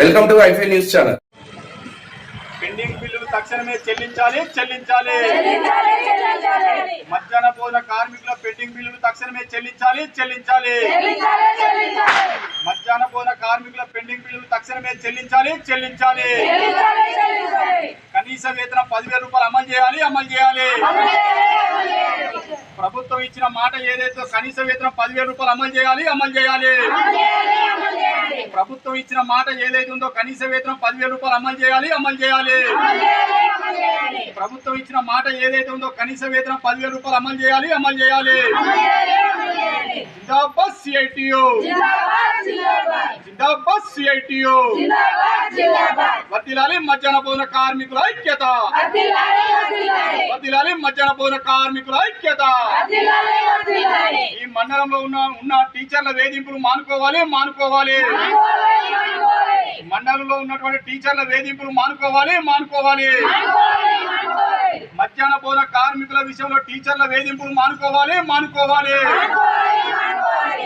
Welcome to WiFi news channel pending బిల్లులు తక్షణమే చెల్లించాలి చెల్లించాలి. మధ్యాహ్న భోజన కార్మికుల పెండింగ్ బిల్లులు తక్షణమే చెల్లించాలి చెల్లించాలి. మధ్యాహ్న భోజన కార్మికుల పెండింగ్ బిల్లులు తక్షణమే చెల్లించాలి చెల్లించాలి. కనీస వేతనం పదివేల రూపాయలు అమలు చేయాలి అమలు చేయాలి. ప్రభుత్వం ఇచ్చిన మాట ఏదైతే కనీస వేతనం పదివేల రూపాయలు అమలు చేయాలి అమలు చేయాలి. ప్రభుత్వం ఇచ్చిన మాట ఏదైతే ఉందో కనీస వేతనం పదివేల రూపాయలు అమలు చేయాలి అమలు చేయాలి. ప్రభుత్వం ఇచ్చిన మాట ఏదైతే ఉందో కనీస వేతనం పదివేల రూపాయలు అమలు చేయాలి అమలు చేయాలి. జిందాబాద్ సిఐటియు జిందాబాద్ సిఐటియు వర్తిలాలి మధ్యాహ్న భోజన కార్మికుల ఐక్యత. వర్తిలాలి మధ్యాహ్న భోజన కార్మికుల ఐక్యత. ఈ మండలంలో ఉన్న ఉన్న టీచర్ల వేధింపులు మానుకోవాలి మానుకోవాలి. మండలంలో ఉన్నటువంటి టీచర్ల వేధింపులు మానుకోవాలి మానుకోవాలి. భోజన కార్మికుల విషయంలో టీచర్ల వేధింపులు మానుకోవాలి మానుకోవాలి.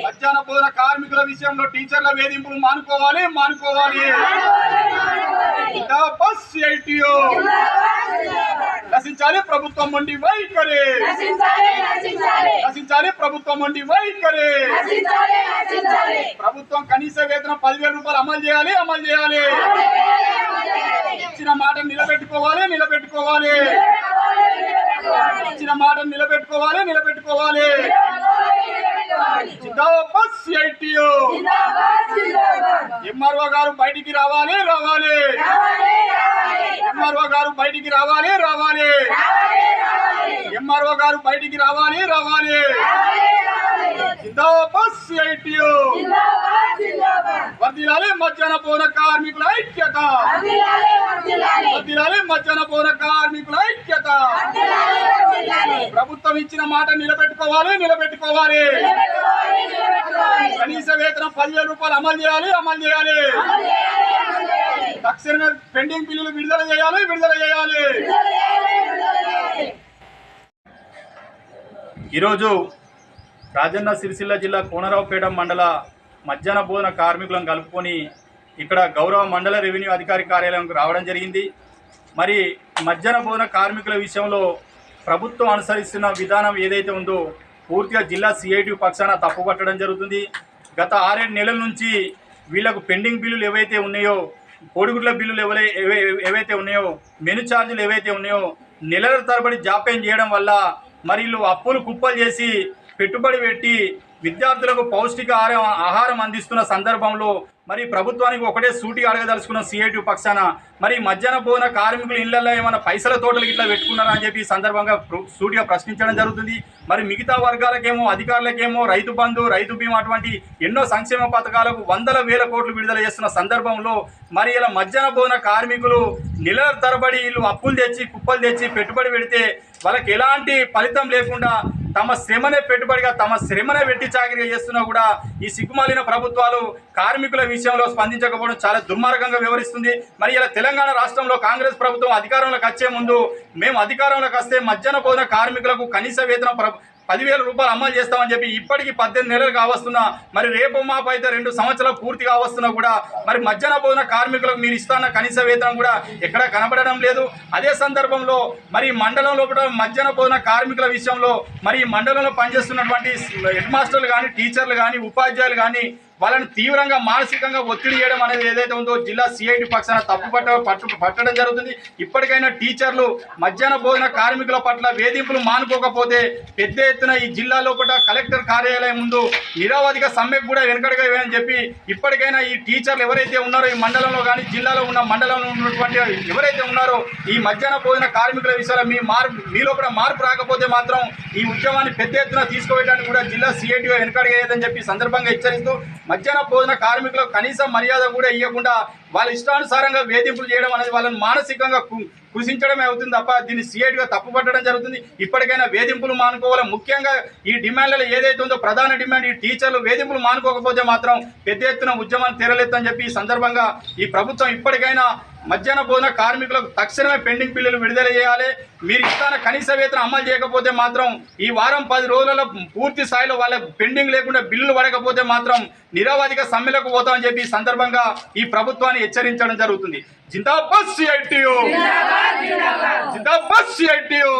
మధ్యాహ్న భోజన కార్మికుల విషయంలో టీచర్ల వేధింపులు మానుకోవాలి మానుకోవాలి. నశించాలి ప్రభుత్వం మొండి వైఖరి నశించాలి ప్రభుత్వం మొండి వైఖరి ప్రభుత్వం కనీస వేతనం పదివేల రూపాయలు అమలు చేయాలి అమలు చేయాలి. ఇచ్చిన మాట నిలబెట్టుకోవాలి నిలబెట్టుకోవాలి. ఇచ్చిన మాట నిలబెట్టుకోవాలి నిలబెట్టుకోవాలి. ఎంఆర్ఓ గారు బయటికి రావాలి. రావాలి. గారు బయటికి రావాలి రావాలి. ఎంఆర్ఓ గారు బయటికి రావాలి రావాలి. జిందాబాద్ సిఐటియు. వర్దిలాలి మధ్యాహ్న భోజన కార్మికుల ఐక్యత. వర్దిలాలి మధ్యాహ్న పోన కార్మికుల ఐక్యత. ప్రభుత్వం ఇచ్చిన మాట నిలబెట్టుకోవాలి నిలబెట్టుకోవాలి. కనీస వేతనం పదివేల రూపాయలు అమలు చేయాలి అమలు చేయాలి. తక్షణమే పెండింగ్ బిల్లులు విడుదల చేయాలి విడుదల చేయాలి. ఈరోజు రాజన్న సిరిసిల్ల జిల్లా కోనరావుపేట మండల మధ్యాహ్న భోజన కార్మికులను కలుపుకొని ఇక్కడ గౌరవ మండల రెవెన్యూ అధికారి కార్యాలయంకు రావడం జరిగింది. మరి మధ్యాహ్న భోజన కార్మికుల విషయంలో ప్రభుత్వం అనుసరిస్తున్న విధానం ఏదైతే ఉందో పూర్తిగా జిల్లా సిఐటి పక్షాన తప్పుపట్టడం జరుగుతుంది. గత ఆరేడు నెలల నుంచి వీళ్ళకు పెండింగ్ బిల్లులు ఏవైతే ఉన్నాయో కోడిగుడ్ల బిల్లులు ఎవరై ఏవైతే ఉన్నాయో మెను ఛార్జీలు ఏవైతే ఉన్నాయో నెలల తరబడి జాప్యం చేయడం వల్ల మరి వీళ్ళు అప్పులు కుప్పలు చేసి పెట్టుబడి పెట్టి విద్యార్థులకు పౌష్టిక ఆహారం ఆహారం అందిస్తున్న సందర్భంలో మరి ప్రభుత్వానికి ఒకటే సూటిగా అడగదలుచుకున్న సిఐటి పక్షాన మరి మధ్యాహ్న భోజన కార్మికులు ఇళ్ళలో ఏమైనా పైసల తోటలు ఇట్లా పెట్టుకున్నారా అని చెప్పి సందర్భంగా సూటిగా ప్రశ్నించడం జరుగుతుంది. మరి మిగతా వర్గాలకేమో అధికారులకేమో రైతు బంధు రైతు బీమా అటువంటి ఎన్నో సంక్షేమ పథకాలకు వందల వేల కోట్లు విడుదల చేస్తున్న సందర్భంలో మరి ఇలా మధ్యాహ్న భోజన కార్మికులు నెల తరబడి వీళ్ళు అప్పులు తెచ్చి కుప్పలు తెచ్చి పెట్టుబడి పెడితే వాళ్ళకి ఎలాంటి ఫలితం లేకుండా తమ శ్రమనే పెట్టుబడిగా తమ శ్రమనే వెట్టి చాకరీగా చేస్తున్నా కూడా ఈ సిగ్గుమాలిన ప్రభుత్వాలు కార్మికుల విషయంలో స్పందించకపోవడం చాలా దుర్మార్గంగా వివరిస్తుంది. మరి ఇలా తెలంగాణ రాష్ట్రంలో కాంగ్రెస్ ప్రభుత్వం అధికారంలోకి వచ్చే ముందు మేము అధికారంలోకి వస్తే మధ్యాహ్న భోజన కార్మికులకు కనీస వేతనం పదివేల రూపాయలు అమలు చేస్తామని చెప్పి ఇప్పటికి పద్దెనిమిది నెలలు కావస్తున్నా మరి రేపు మాపు అయితే రెండు సంవత్సరాలు పూర్తి కావస్తున్నా కూడా మరి మధ్యాహ్న భోజన కార్మికులకు మీరు ఇస్తాన్న కనీస వేతనం కూడా ఎక్కడా కనబడడం లేదు. అదే సందర్భంలో మరి మండలం మండలంలో కూడా మధ్యాహ్న భోజన కార్మికుల విషయంలో మరి మండలంలో పనిచేస్తున్నటువంటి హెడ్ మాస్టర్లు కానీ టీచర్లు కానీ ఉపాధ్యాయులు కానీ వాళ్ళని తీవ్రంగా మానసికంగా ఒత్తిడి చేయడం అనేది ఏదైతే ఉందో జిల్లా సిఐటి పక్షాన తప్పు పట్ట పట్టు పట్టడం జరుగుతుంది. ఇప్పటికైనా టీచర్లు మధ్యాహ్న భోజన కార్మికుల పట్ల వేధింపులు మానుకోకపోతే పెద్ద ఎత్తున ఈ జిల్లా లోపల కలెక్టర్ కార్యాలయం ముందు నిరవధిక సమ్మెకు కూడా వెనకడగా వేయని చెప్పి ఇప్పటికైనా ఈ టీచర్లు ఎవరైతే ఉన్నారో ఈ మండలంలో కానీ జిల్లాలో ఉన్న మండలంలో ఉన్నటువంటి ఎవరైతే ఉన్నారో ఈ మధ్యాహ్న భోజన కార్మికుల విషయంలో మీ మార్పు మీలో కూడా మార్పు రాకపోతే మాత్రం ఈ ఉద్యమాన్ని పెద్ద ఎత్తున తీసుకువెళ్ళడానికి కూడా జిల్లా సిఐటిగా వెనకడగా చెప్పి సందర్భంగా హెచ్చరిస్తూ మధ్యాహ్న భోజన కార్మికులకు కనీసం మర్యాద కూడా ఇవ్వకుండా వాళ్ళ ఇష్టానుసారంగా వేధింపులు చేయడం అనేది వాళ్ళని మానసికంగా కు- కృషించడమే అవుతుంది తప్ప దీన్ని సీఎట్గా తప్పుపట్టడం జరుగుతుంది. ఇప్పటికైనా వేధింపులు మానుకోవాలి? ముఖ్యంగా ఈ డిమాండ్లలో ఏదైతే ఉందో ప్రధాన డిమాండ్ ఈ టీచర్లు వేధింపులు మానుకోకపోతే మాత్రం పెద్ద ఎత్తున ఉద్యమాన్ని తెరలేత్తని చెప్పి ఈ సందర్భంగా ఈ ప్రభుత్వం ఇప్పటికైనా మధ్యాహ్న భోజన కార్మికులకు తక్షణమే పెండింగ్ బిల్లులు విడుదల చేయాలి. మీరు ఇస్తాన కనీస వేతనం అమలు చేయకపోతే మాత్రం ఈ వారం పది రోజులలో పూర్తి స్థాయిలో వాళ్ళ పెండింగ్ లేకుండా బిల్లులు పడకపోతే మాత్రం నిరవధిక సమ్మెలకు పోతామని చెప్పి ఈ సందర్భంగా ఈ ప్రభుత్వాన్ని హెచ్చరించడం జరుగుతుంది. జిందాబాద్ సిఐటియు! జిందాబాద్ సిఐటియు!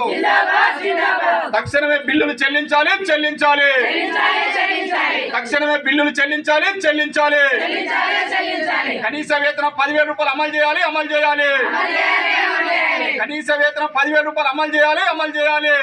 తక్షణమే బిల్లులు చెల్లించాలి చెల్లించాలి! తక్షణమే బిల్లులు చెల్లించాలి చెల్లించాలి! కనీస వేతనం పదివేల రూపాయలు అమలు చేయాలి అమలు చేయాలి. కనీస వేతనం పదివేల రూపాయలు అమలు చేయాలి అమలు చేయాలి.